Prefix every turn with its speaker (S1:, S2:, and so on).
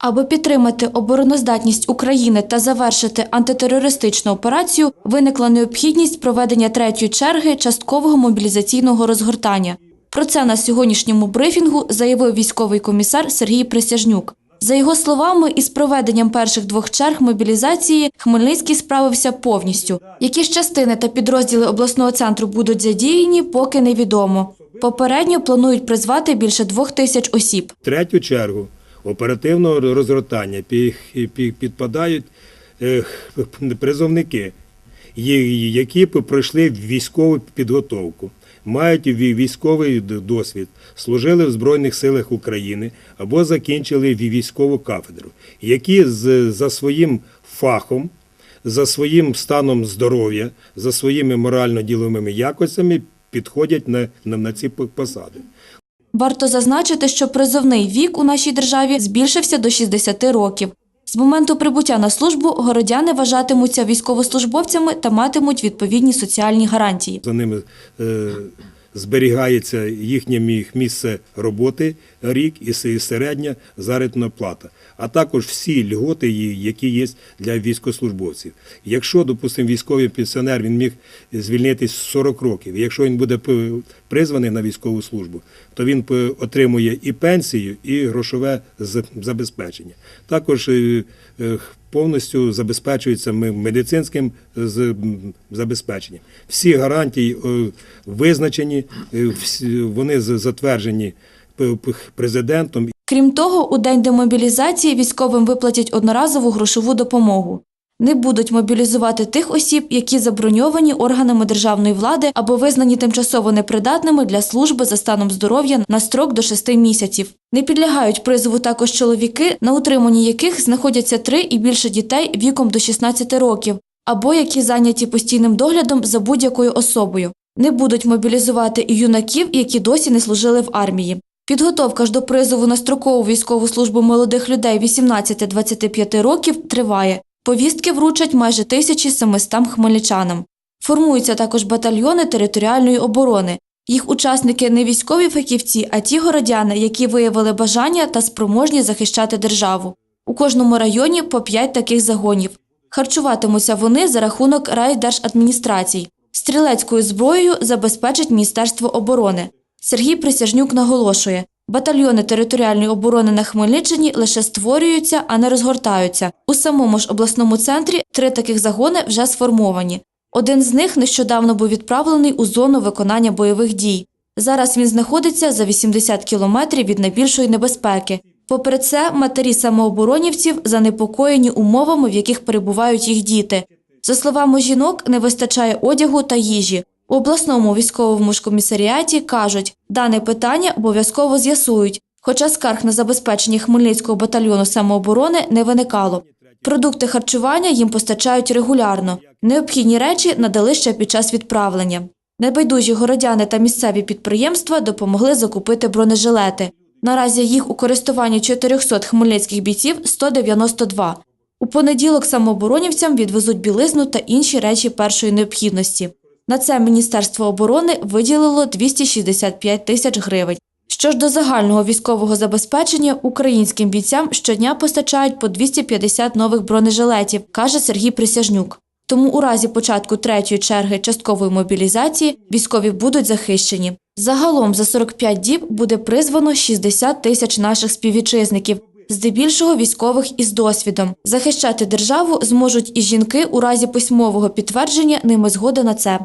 S1: Аби підтримати обороноздатність України та завершити антитерористичну операцію, виникла необхідність проведення третьої черги часткового мобілізаційного розгортання. Про це на сьогоднішньому брифінгу заявив військовий комісар Сергій Присяжнюк. За його словами, із проведенням перших двох черг мобілізації Хмельницький справився повністю. Які ж частини та підрозділи обласного центру будуть задіяні, поки невідомо. Попередньо планують призвати більше двох тисяч осіб.
S2: Третю чергу оперативного розгортання пі- пі- підпадають призовники, які пройшли військову підготовку, мають військовий досвід, служили в Збройних силах України або закінчили ві- військову кафедру, які за своїм фахом, за своїм станом здоров'я, за своїми морально-діловими якостями підходять на, на, на ці посади.
S1: Варто зазначити, що призовний вік у нашій державі збільшився до 60 років. З моменту прибуття на службу городяни вважатимуться військовослужбовцями та матимуть відповідні соціальні гарантії.
S2: За ними е, зберігається їхнє мі- місце роботи рік і середня заробітна плата, а також всі льготи, які є для військовослужбовців. Якщо, допустимо, військовий пенсіонер він міг звільнитись 40 років, якщо він буде призваний на військову службу, то він отримує і пенсію, і грошове забезпечення. Також е, е, повністю забезпечується медицинським з- забезпеченням. Всі гарантії е, визначені, е, вони затверджені президентом
S1: Крім того, у день демобілізації військовим виплатять одноразову грошову допомогу. Не будуть мобілізувати тих осіб, які заброньовані органами державної влади або визнані тимчасово непридатними для служби за станом здоров'я на строк до 6 місяців. Не підлягають призову також чоловіки, на утриманні яких знаходяться три і більше дітей віком до 16 років, або які зайняті постійним доглядом за будь-якою особою. Не будуть мобілізувати і юнаків, які досі не служили в армії. Підготовка ж до призову на строкову військову службу молодих людей 18-25 років триває. Повістки вручать майже 1700 хмельничанам. Формуються також батальйони територіальної оборони. Їх учасники не військові фахівці, а ті городяни, які виявили бажання та спроможні захищати державу. У кожному районі по 5 таких загонів. Харчуватимуться вони за рахунок райдержадміністрацій. Стрілецькою зброєю забезпечить Міністерство оборони. Сергій Присяжнюк наголошує, батальйони територіальної оборони на Хмельниччині лише створюються, а не розгортаються. У самому ж обласному центрі три таких загони вже сформовані. Один з них нещодавно був відправлений у зону виконання бойових дій. Зараз він знаходиться за 80 кілометрів від найбільшої небезпеки. Попри це, матері самооборонівців занепокоєні умовами, в яких перебувають їх діти. За словами жінок, не вистачає одягу та їжі. У обласному військовому ж комісаріаті кажуть, дане питання обов'язково з'ясують, хоча скарг на забезпечення Хмельницького батальйону самооборони не виникало. Продукти харчування їм постачають регулярно. Необхідні речі надали ще під час відправлення. Небайдужі городяни та місцеві підприємства допомогли закупити бронежилети. Наразі їх у користуванні 400 хмельницьких бійців 192. У понеділок самооборонівцям відвезуть білизну та інші речі першої необхідності. На це Міністерство оборони виділило 265 тисяч гривень. Що ж до загального військового забезпечення, українським бійцям щодня постачають по 250 нових бронежилетів, каже Сергій Присяжнюк. Тому у разі початку третьої черги часткової мобілізації військові будуть захищені. Загалом за 45 діб буде призвано 60 тисяч наших співвітчизників, здебільшого військових із досвідом. Захищати державу зможуть і жінки у разі письмового підтвердження ними згоди на це.